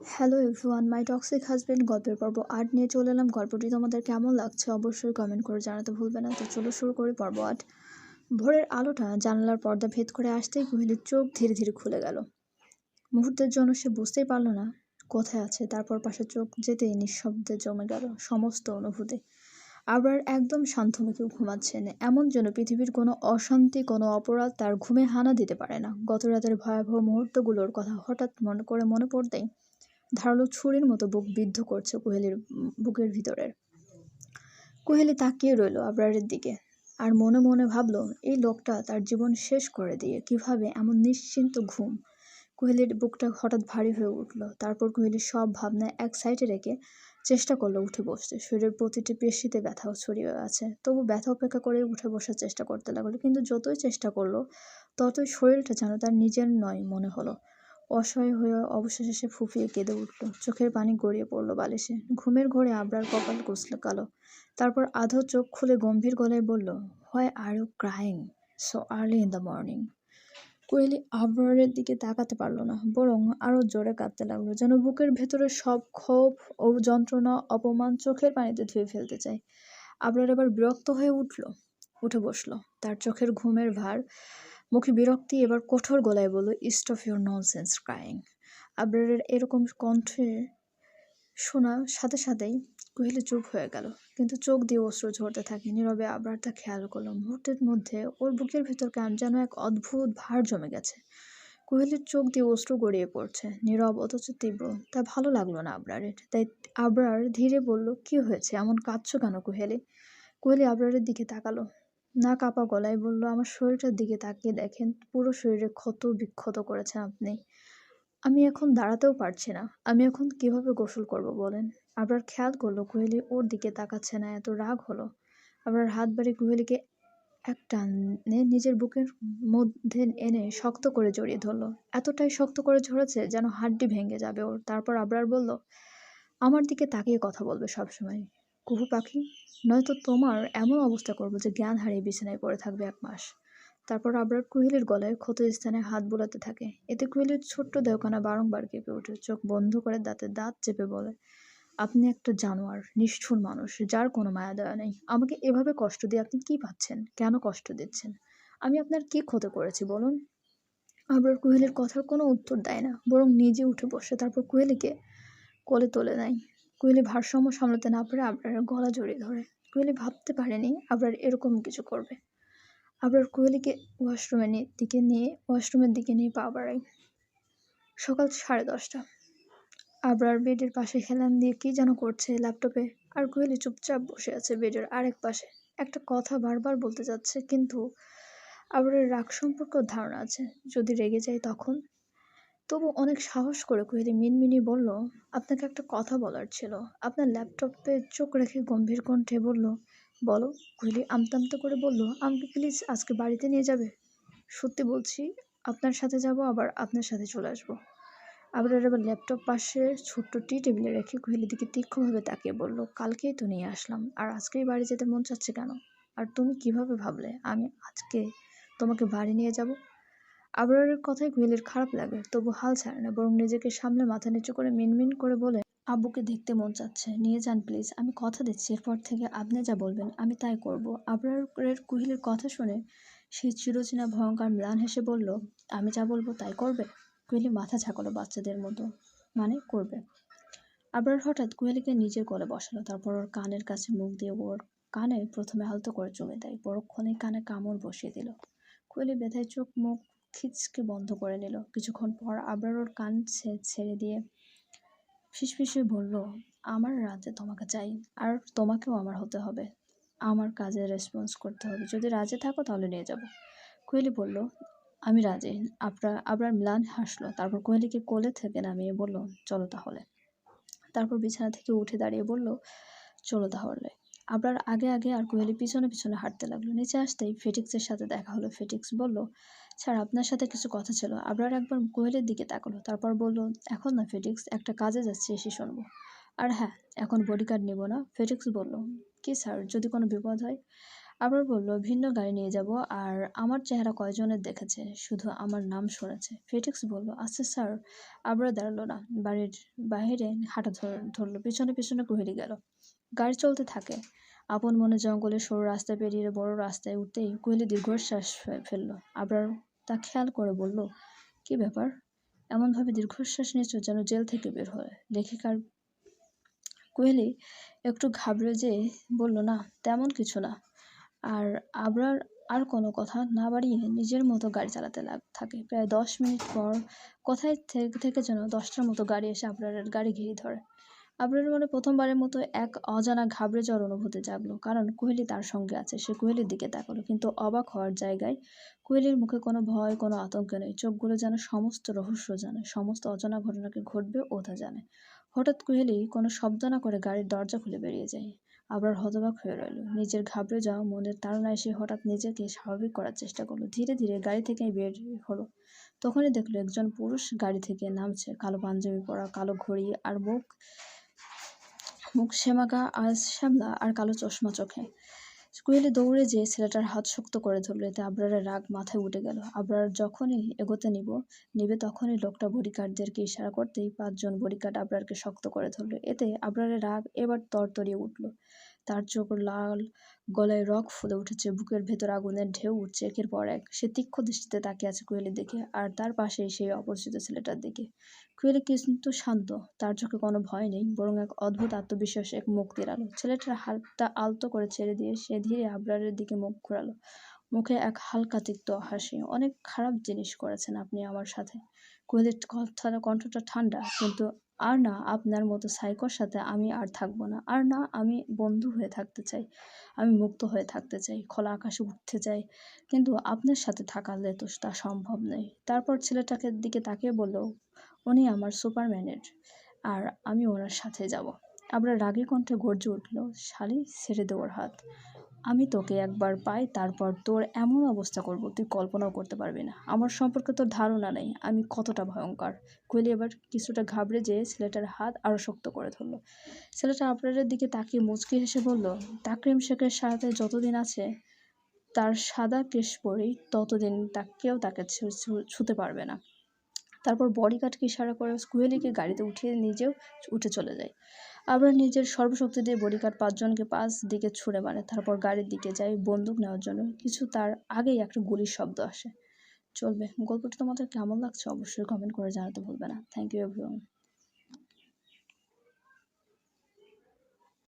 Hello everyone my toxic husband গল্পের পর্ব আট নিয়ে চলে এলাম। গল্পটি তোমাদের কেমন লাগছে অবশ্যই কমেন্ট করে জানাতে ভুলবে না। তো চলো শুরু করি পর্ব আট। ভোরের আলোটা জানালার পর্দা ভেদ করে আসতেই কুহেলির চোখ ধীরে ধীরে খুলে গেল। মুহূর্তের জন্য সে বুঝতেই পারল না কোথায় আছে। তারপর পাশে চোখ যেতেই নিঃশব্দে জমে গেল সমস্ত অনুভূতি। আবার একদম শান্ত মুখে ঘুমাচ্ছেন এমন যেন পৃথিবীর কোনো অশান্তি, কোনো অপরাধ তার ঘুমে হানা দিতে পারে না। গত রাতের ভয়াবহ মুহূর্তগুলোর কথা হঠাৎ মনে করে মনে পড়তেই ধারালো ছুরির মতো বুক বিদ্ধ করছে কোহেলির, বুকের ভিতরের। কোহেলি তাকিয়ে রইল আবরারের দিকে আর মনে মনে ভাবলো, এই লোকটা তার জীবন শেষ করে দিয়ে কীভাবে এমন নিশ্চিন্ত ঘুম। কোহেলির বুকটা হঠাৎ ভারী হয়ে উঠল, তারপর কোহেলির সব ভাবনা এক সাইডে রেখে চেষ্টা করল উঠে বসতে। শরীরের প্রতিটি পেশিতে ব্যথাও ছড়িয়ে আছে, তবু ব্যথা উপেক্ষা করে উঠে বসার চেষ্টা করতে লাগল, কিন্তু যতই চেষ্টা করল, ততই শরীরটা যেন তার নিজের নয় মনে হলো। অসহায় হয়ে অবশেষে সে ফুফিয়ে কেঁদে উঠল। চোখের পানি গড়িয়ে পড়ল বালিশে। ঘুমের ঘোরে আবরার কপাল কুচল কালো। তারপর আধো চোখ খুলে গম্ভীর গলায় বলল why are you crying so early in the morning Koeli আবরারের দিকে তাকাতে পারল না, বরং আরও জোরে কাঁদতে লাগল, যেন বুকের ভেতরে সব ক্ষোভ ও যন্ত্রণা, অপমান চোখের পানিতে ধুয়ে ফেলতে চায়। আবরার এবার বিরক্ত হয়ে উঠল, উঠে বসল। তার চোখের ঘুমের ভার মুখে বিরক্তি, এবার কঠোর গলায় বলল east of your nonsense crying আবরারের এরকম কণ্ঠে শোনা সাথে সাথেই কোহেলি, চুপ হয়ে গেল। কিন্তু চোখ দিয়ে অস্ত্র ঝরতে থাকে নীরবে আবরার তা খেয়াল করল। মুহূর্তের মধ্যে ওর বুকের ভেতর কেমন যেন এক অদ্ভুত ভার জমে গেছে। কোহেলির চোখ দিয়ে অস্ত্র গড়িয়ে পড়ছে। নীরব অথচ তীব্র, তা ভালো লাগল না আবরারের। তাই আবরার ধীরে বলল, কি হয়েছে? এমন কাঁদছো কেন কোহেলি? কোহেলি, আবরারের দিকে তাকালো। না, কাপা গলায় বলল, আমার শরীরটার দিকে তাকিয়ে দেখেন, পুরো শরীরে ক্ষত বিক্ষত করেছেন আপনি। আমি এখন দাঁড়াতেও পারছি না। আমি এখন কীভাবে গোসল করব বলেন? আবার খেয়াল করল, কোহেলি ওর দিকে তাকাচ্ছে না, এত রাগ হলো। আবার হাত বাড়ি কোহেলিকে এক টানে নিজের বুকের মধ্যে এনে শক্ত করে জড়িয়ে ধরলো। এতটাই শক্ত করে ঝরেছে যেন হাড্ডি ভেঙে যাবে ওর। তারপর আবরার বলল, আমার দিকে তাকিয়ে কথা বলবে সবসময়। কুহু পাখি, নয়তো তোমার এমন অবস্থা করব যে জ্ঞান হারিয়ে বিছানায় পড়ে থাকবে এক মাস। তারপর আবরার কুহিলের গলায় ক্ষত স্থানে হাত বোলাতে থাকে। এতে কুহিলের ছোট্ট দেওখানা বারংবার কেঁপে ওঠে, চোখ বন্ধ করে দাঁতে দাঁত চেপে বলে, আপনি একটা জানোয়ার, নিষ্ঠুর মানুষ, যার কোনো মায়া দয়া নেই। আমাকে এভাবে কষ্ট দিয়ে আপনি কি পাচ্ছেন? কেন কষ্ট দিচ্ছেন? আমি আপনার কি ক্ষতি করেছি, বলুন? আবরার কুহেলির কথার কোনো উত্তর দেয় না, বরং নিজে উঠে বসে, তারপর কুহেলিকে কোলে তোলে নেয়। কোয়েলি ভারসাম্য সামলাতে না পারে আবরারের গলা জড়িয়ে ধরে। কোয়েলি ভাবতে পারেনি আবরার এরকম কিছু করবে। আবরার কোয়েলিকে ওয়াশরুমের দিকে নিয়ে ওয়াশরুমের দিকে নিয়ে পা সকাল সাড়ে দশটা। আবরার বেডের পাশে হেলান দিয়ে কি যেন করছে ল্যাপটপে। আর কোয়েলি চুপচাপ বসে আছে বেডের আরেক পাশে। একটা কথা বারবার বলতে যাচ্ছে, কিন্তু আবরার রাগ সম্পর্কেও ধারণা আছে। যদি রেগে যায় তখন তবু অনেক সাহস করে কোহেলি মিনমিনি বলল, আপনাকে একটা কথা বলার ছিল। আপনার ল্যাপটপে চোখ রেখে গম্ভীর কণ্ঠে বলল, বলো। কোহেলি আমতা আমতা করে বলল, আমাকে প্লিজ আজকে বাড়িতে নিয়ে যাবে। সত্যি বলছি, আপনার সাথে যাব, আবার আপনার সাথে চলে আসব। আবার এবার ল্যাপটপ পাশে ছোট্ট টি টেবিলে রেখে কোহেলির দিকে তীক্ষ্ণভাবে তাকিয়ে বলল, কালকেই তো নিয়ে আসলাম, আর আজকেই বাড়ি যেতে মন চাচ্ছে কেন? আর তুমি কীভাবে ভাবলে, আমি আজকে তোমাকে বাড়ি নিয়ে যাব? আবরারের কথায় কুহেলির খারাপ লাগে। তবু হাল ছাড়ে না, বরং নিজেকে সামনে মাথা নিচু করে মিনমিন করে বলে আব্বুকে দেখতে মন চাচ্ছে। নিয়ে যান প্লিজ। আমি কথা দিচ্ছি। এরপর থেকে আপনি যা বলবেন, আমি তাই করব। আবরারের কুহিলের কথা শুনে সেই চিরচেনা, ভয়ঙ্কর ম্লান হেসে বলল, আমি যা বলব তাই করবে? কুহেলি মাথা ঝাঁকালো বাচ্চাদের মতো। মানে করবে? আবরার হঠাৎ কুহেলিকে নিজের কোলে বসালো। তারপর ওর কানের কাছে মুখ দিয়ে ওর কানে প্রথমে হালতো করে চুমে দেয়। পরক্ষণে কানে কামড় বসিয়ে দিল। কুহেলি ব্যথায় চোখ মুখ খিচকে বন্ধ করে নিল। কিছুক্ষণ পর আবার ওর কান ছেড়ে দিয়ে ফিসফিসে বলল, আমার রাতে তোমাকে চাই, আর তোমাকেও আমার হতে হবে। আমার কাজে রেসপন্স করতে হবে। যদি রাজে থাকো তাহলে নিয়ে যাব। কোয়েলি বলল, আমি রাজি। আপনার আবার ম্লান হাসলো। তারপর কোয়েলিকে কোলে থেকে নামিয়ে বলল, চলো তাহলে। তারপর বিছানা থেকে উঠে দাঁড়িয়ে বলল, চলো তাহলে। আবার আগে আগে আর কোয়েলি পিছনে পিছনে হাঁটতে লাগল। নিচে আসতেই ফেটিক্সের সাথে দেখা হলো। ফেটিক্স বলল স্যার, আপনার সাথে কিছু কথা ছিল। আবরার একবার কোয়েলের দিকে তাকালো, তারপর বলল, এখন না ফেটিক্স একটা কাজে যাচ্ছে, এসে শুনব। আর হ্যাঁ এখন বডি কার্ড নেব না ফেটিক্স বলল, কি স্যার, যদি কোনো বিপদ হয়? আবার বলল, ভিন্ন গাড়ি নিয়ে যাব, আর আমার চেহারা কয়জনের দেখেছে, শুধু আমার নাম শুনেছে। ফেটিক্স বলল আচ্ছা স্যার। আবরা দাঁড়াল না, বাড়ির বাইরে হাঁটা ধর- ধরলো, পিছনে পিছনে কুহেলি গেল। গাড়ি চলতে থাকে। আপন মনে জঙ্গলে সরু রাস্তা পেরিয়ে বড় রাস্তায় উঠতেই কোহলি দীর্ঘশ্বাস ফেলল। আবরার তা খেয়াল করে বলল, কি ব্যাপার? এমনভাবে দীর্ঘশ্বাস নিয়েছ যেন জেল থেকে বের হয় লেখিকার কোহলি একটু ঘাবড়ে যেয়ে বলল, না, তেমন কিছু না। আর আবরার আর কোনো কথা না বাড়িয়ে নিজের মতো গাড়ি চালাতে লাগ, থাকে। প্রায় দশ মিনিট পর কোথায় থেকে থেকে যেন দশটার মতো গাড়ি এসে আবরারের গাড়ি ঘিরে ধরে। আবরারের মনে প্রথমবারের মতো এক অজানা ঘাবড়ে যাওয়ার অনুভূতি জাগলো। কারণ কোহলি তার সঙ্গে আছে, সে কোহলির দিকে তাকালো। কিন্তু অবাক হওয়ার জায়গায় কোহলির মুখে কোনো ভয়, কোনো আতঙ্ক নেই। চোখগুলো যেন সমস্ত রহস্য জানে, সমস্ত অজানা ঘটনাকে ঘটবে ও তা জানে। হঠাৎ কোহলি কোনো শব্দ না করে গাড়ির দরজা খুলে বেরিয়ে যায়। আবার হতবাক হয়ে রইল। নিজের ঘাবড়ে যাওয়া মনের তাড়নায় সে হঠাৎ নিজেকে স্বাভাবিক করার চেষ্টা করল। ধীরে ধীরে গাড়ি থেকে বের হলো। তখনই দেখল একজন পুরুষ গাড়ি থেকে নামছে। কালো পাঞ্জাবি পরা, কালো ঘড়ি আর মুখ মুখ শ্যামাগা আর শ্যামলা আর কালো চশমা চোখে। স্কুলে দৌড়ে যেয়ে ছেলেটার হাত শক্ত করে ধরলো এতে আবরারের রাগ মাথায় উঠে গেল। আবরার যখনই এগোতে নিব, নিবে তখনই লোকটা বডিকার্ডদেরকে ইশারা করতেই পাঁচজন বডিকার্ড আবরারকে শক্ত করে ধরলো। এতে আবরারের রাগ এবার তরতরিয়ে উঠল। তার চোখ লাল, গলায় রক ফুলে উঠেছে, বুকের ভেতর আগুনের ঢেউ উঠছে একের পর এক। সে তীক্ষ্ণ দৃষ্টিতে তাকিয়ে আছে কোয়েলির দিকে, আর তার পাশেই সেই অপরিচিত ছেলেটার দিকে। কোয়েলি কিন্তু শান্ত, তার চোখে কোনো ভয় নেই, বরং এক অদ্ভুত আত্মবিশ্বাস এক মুক্তির আলো ছেলেটার হাতটা আলতো করে ছেড়ে দিয়ে সে ধীরে আবরারের দিকে মুখ ঘোরালো। মুখে এক হালকা তিক্ত হাসি, অনেক খারাপ জিনিস করেছেন আপনি আমার সাথে। কোয়েলির কথা, কণ্ঠটা ঠান্ডা, কিন্তু আর না, আপনার মতো সাইকোর সাথে আমি আর থাকব না। আর না, আমি বন্ধু হয়ে থাকতে চাই। আমি মুক্ত হয়ে থাকতে চাই, খোলা আকাশে উঠতে চাই। কিন্তু আপনার সাথে থাকালে তো তা সম্ভব নয়। তারপর ছেলেটাকে দিকে তাকিয়ে বলল, উনি আমার সুপারম্যানের, আর আমি ওনার সাথে যাব। আবার রাগী কণ্ঠে গর্জে উঠল, শালি, ছেড়ে দেওয়ার হাত। আমি তোকে একবার পাই, তারপর তোর এমন অবস্থা করব, তুই কল্পনাও করতে পারবি না। আমার সম্পর্কে তোর ধারণা নেই, আমি কতটা ভয়ঙ্কর। কোয়েলি এবার কিছুটা ঘাবড়ে যেয়ে ছেলেটার হাত আরও শক্ত করে ধরলো। ছেলেটা আপনারের দিকে তাকিয়ে মুচকি হেসে বলল, তাকরিম শেখের সাথে যতদিন আছে, তার সাদা কেশ পরেই ততদিন তা কেউ তাকে ছুতে পারবে না। তারপর বডিগার্ডকে ইশারা করে কুহেলিকে গাড়িতে উঠিয়ে নিজেও উঠে চলে যায়। আবার নিজের সর্বশক্তি দিয়ে বডিগার্ড পাঁচজনকে পাঁচ দিকে ছুঁড়ে মারে, তারপর গাড়ির দিকে যায় বন্দুক নেওয়ার জন্য। কিছু তার আগেই একটা গুলির শব্দ আসে। চলবে। গল্পটি তোমাদের কেমন লাগছে অবশ্যই কমেন্ট করে জানাতে ভুলবে না। Thank you everyone